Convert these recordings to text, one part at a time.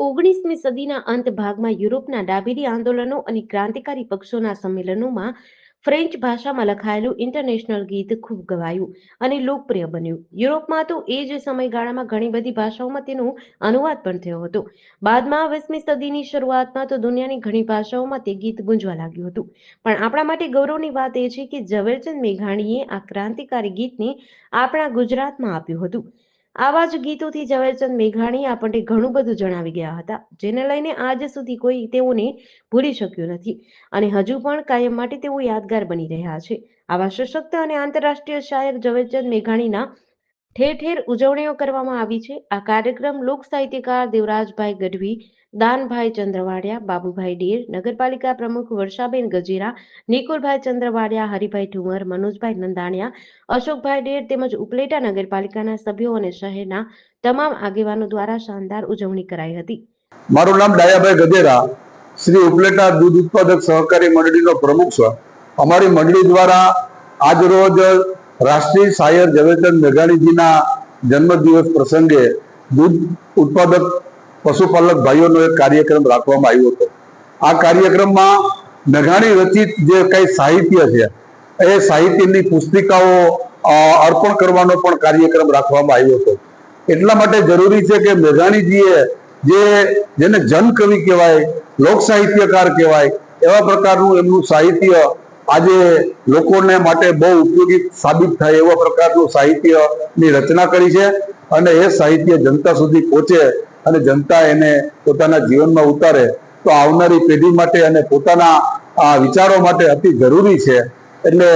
ઓગણીસમી સદીના અંત ભાગમાં યુરોપના ડાબેરી આંદોલનો અને ક્રાંતિકારી પક્ષોના સંમેલનોમાં ફ્રેન્ચ ભાષામાં લખાયેલું ઇન્ટરનેશનલ ગીત ખૂબ ગવાયું અને લોકપ્રિય બન્યું. યુરોપમાં તો એ જ સમયગાળામાં ઘણી બધી ભાષાઓમાં તેનો અનુવાદ પણ થયો હતો. બાદમાં વીસમી સદીની શરૂઆતમાં તો દુનિયાની ઘણી ભાષાઓમાં તે ગીત ગુંજવા લાગ્યું હતું. પણ આપણા માટે ગૌરવની વાત એ છે કે ઝવેરચંદ મેઘાણીએ આ ક્રાંતિકારી ગીતને આપણા ગુજરાતમાં આપ્યું હતું. આવા જ ગીતોથી ઝવેરચંદ મેઘાણી આપણને ઘણું બધું જણાવી ગયા હતા, જેને લઈને આજ સુધી કોઈ તેઓને ભૂલી શક્યું નથી અને હજુ પણ કાયમ માટે તેઓ યાદગાર બની રહ્યા છે. આવા સશક્ત અને આંતરરાષ્ટ્રીય શાયર ઝવેરચંદ મેઘાણીના ઠેર ઠેર ઉજવણીઓ કરવામાં આવી છે. આ કાર્યક્રમ લોક સાહિત્યકાર દેવરાજભાઈ ગઢવી દાનભાઈ ચંદ્રવાડિયા, બાબુભાઈ ડીર, નગરપાલિકા પ્રમુખ વર્ષાબેન ગજીરા, નિકુલભાઈ ચંદ્રવાડિયા, હરિભાઈ ઠુમર મનોજભાઈ નંદાણિયા, અશોકભાઈ ડેર તેમજ ઉપલેટા નગરપાલિકાના સભ્યો અને શહેરના તમામ આગેવાનો દ્વારા શાનદાર ઉજવણી કરાઈ હતી. મારું નામ ડાયાભાઈ ગજેરા. શ્રી ઉપલેટા દૂધ ઉત્પાદક સહકારી મંડળીનો પ્રમુખ છું. અમારી મંડળી દ્વારા આજ રોજ રાષ્ટ્રીય શાયર ઝવેરચંદ મેઘાણીજીના જન્મદિવસ પ્રસંગે દૂધ ઉત્પાદક પશુપાલક ભાઈઓનો એક કાર્યક્રમ રાખવામાં આવ્યો હતો. આ કાર્યક્રમમાં મેઘાણી રચિત જે કઈ સાહિત્ય છે, એ સાહિત્યની પુસ્તિકાઓ અર્પણ કરવાનો પણ કાર્યક્રમ રાખવામાં આવ્યો હતો. એટલા માટે જરૂરી છે કે મેઘાણીજીએ જે, જેને જન કવિ કહેવાય લોક સાહિત્યકાર કહેવાય, એવા પ્રકારનું એમનું સાહિત્ય આજે લોકોને માટે બહુ ઉપયોગી સાબિત થાય એવા પ્રકારનું સાહિત્યની રચના કરી છે અને એ સાહિત્ય જનતા સુધી પહોંચે અને જનતા એને પોતાના જીવનમાં ઉતારે, તો આવનારી પેઢી માટે અને પોતાના, આ વિચારો માટે અતિ જરૂરી છે. એટલે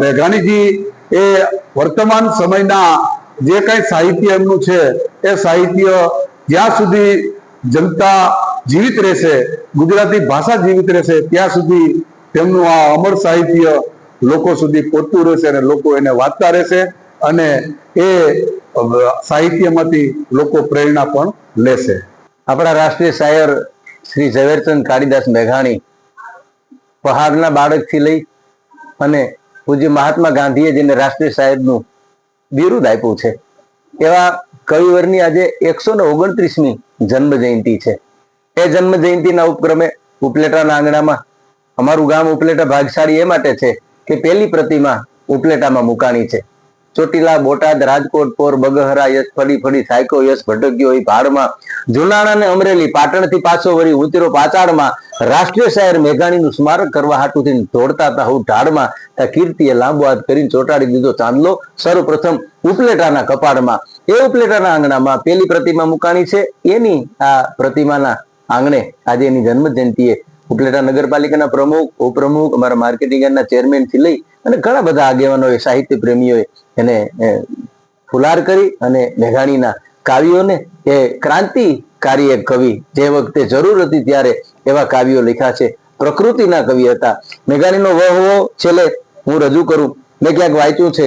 મેઘાણીજી, એ વર્તમાન સમયના જે કઈ સાહિત્ય એમનું છે, એ સાહિત્ય જ્યાં સુધી જનતા જીવિત રહેશે, ગુજરાતી ભાષા જીવિત રહેશે, ત્યાં સુધી તેમનું આ અમર સાહિત્ય લોકો સુધી પહોંચતું રહેશે અને લોકો એને વાંચતા રહેશે. અને એ સાહિત્યમાંથી લોકો પ્રેરણા પણ લેશે. આપણા રાષ્ટ્રીય શાયર શ્રી ઝવેરચંદ કાળીદાસ મેઘાણી પહાડના બાળકથી લઈ અને પૂજ્ય મહાત્મા ગાંધીએ જેને રાષ્ટ્રીય શાયરનું બિરુદ આપ્યું છે, એવા કવિવરની આજે એકસો ને ઓગણત્રીસમી જન્મ જયંતિ છે. એ જન્મ જયંતિના ઉપક્રમે ઉપલેટાના આંગણામાં, અમારું ગામ ઉપલેટા ભાગશાળી એ માટે છે કે પેલી પ્રતિમા ઉપલેટામાં મુકાણી છે. ચોટીલા, બોટાદ, રાજકોટ, પોર, બગહરા, યશ ફળી ફળી સાયકો, યશ ભટક્યો એ ભાડમાં. જુનાણા અને અમરેલી પાટણથી પાછો વળી ઉતરો પાચાડમાં રાષ્ટ્રીય શાયર મેઘાણીનું સ્મારક કરવા હાટુથી દોડતા હતા હું ઢાળમાં. ત્યાં કીર્તિએ લાંબો હાથ કરીને ચોટાડી દીધો ચાંદલો. સર્વપ્રથમ ઉપલેટાના કપાળમાં. એ ઉપલેટાના આંગણામાં પેલી પ્રતિમા મુકાણી છે. એની આ પ્રતિમાના આંગણે આજે એની જન્મ જયંતિએ ઉપલેટા નગરપાલિકાના પ્રમુખ, ઉપપ્રમુખ, અમારા માર્કેટિંગ યાર્ડના ચેરમેનથી લઈ અને ઘણા બધા આગેવાનોએ, સાહિત્ય પ્રેમીઓએ એને ફુલાર કરી અને મેઘાણીના કાવ્યોને, એ ક્રાંતિકારી એક કવિ જે વખતે જરૂર હતી ત્યારે એવા કાવ્યો લખ્યા છે. પ્રકૃતિના કવિ હતા. મેઘાણીનો વહવો છેલ્લે હું રજૂ કરું. મેં ક્યાંક વાંચ્યું છે.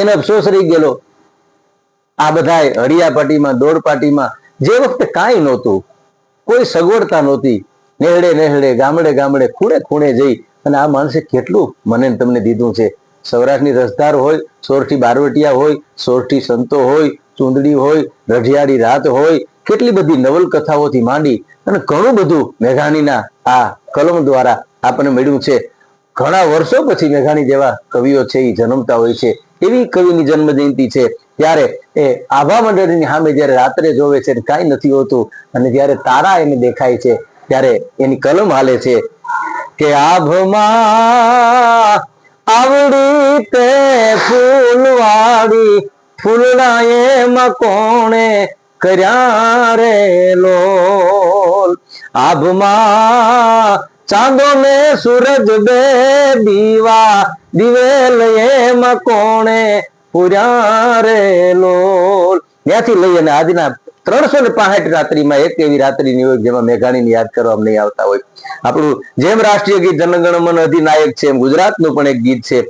એને અફસોસ રહી ગયેલો. આ બધાએ હળિયા પાટીમાં દોડ પાટીમાં જે વખતે કાંઈ નહોતું, કોઈ સગવડતા નહોતી નેહડે નેહડે ગામડે ગામડે, ખૂણે ખૂણે જઈ અને આ માણસે કેટલું મને તમને દીધું છે. સૌરાષ્ટ્રની રસધાર હોય, સોરઠી બારવટિયા હોય, સોરઠી સંતો હોય, ચૂંદડી હોય, રઢિયાળી રાત હોય, કેટલી બધી નવલકથાઓથી માંડી અને ઘણું બધું મેઘાણીના આ કલમ દ્વારા આપણને મળ્યું છે. ઘણા વર્ષો પછી મેઘાણી જેવા કવિઓ છે, એ જન્મતા હોય છે. એવી કવિની જન્મ જયંતિ છે. ત્યારે એ આભા મંડળની સામે જ્યારે રાત્રે જોવે છે કાંઈ નથી હોતું અને જ્યારે તારા એને દેખાય છે ત્યારે એની કલમ હાલે છે કે આભમાં આવડી તે ફૂલવાડી ફૂલના એમાં કોણે કર્યા રે લોલ? આભમાં ચાંદો ને સૂરજ બે દીવા દિવેલ એમાં કોણે પૂર્યા રે લોલ? ત્યાંથી લઈ અને આજના ત્રણસો ને પાસઠ રાત્રિમાં એક એવી રાત્રિની હોય જેમાં મેઘાણીને યાદ કરવા નહીં આવતા હોય. આપણું જેમ રાષ્ટ્રીય ગીત જનગણમન અધિનાયક છે, એમ ગુજરાતનું પણ એક ગીત છે.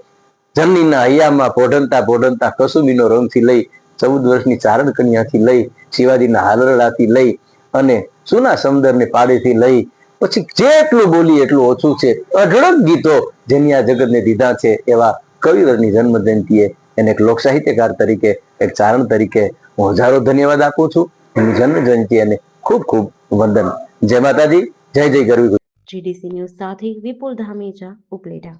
જમનીના હૈયામાં પોઢનતા પોઢનતા કસુબીનો રંગથી લઈ, ચૌદ વર્ષની ચારણ કન્યાથી લઈ, શિવાજીના હાલરડાથી લઈ અને સુના સમદરને પાડેથી લઈ, પછી જેટલું બોલી એટલું ઓછું છે. અઢળક ગીતો જેની આ જગતને દીધા છે એવા કવિવરની જન્મ જયંતિએ એને એક લોક સાહિત્યકાર તરીકે, એક ચારણ તરીકે હું હજારો ધન્યવાદ આપું છું. જન્મ જયંતિ અને ખૂબ ખૂબ વંદન. જય માતાજી, જય જય ગરવી જીડીસી ન્યૂઝ સાથે વિપુલ ધામેજા ઉપલેટા.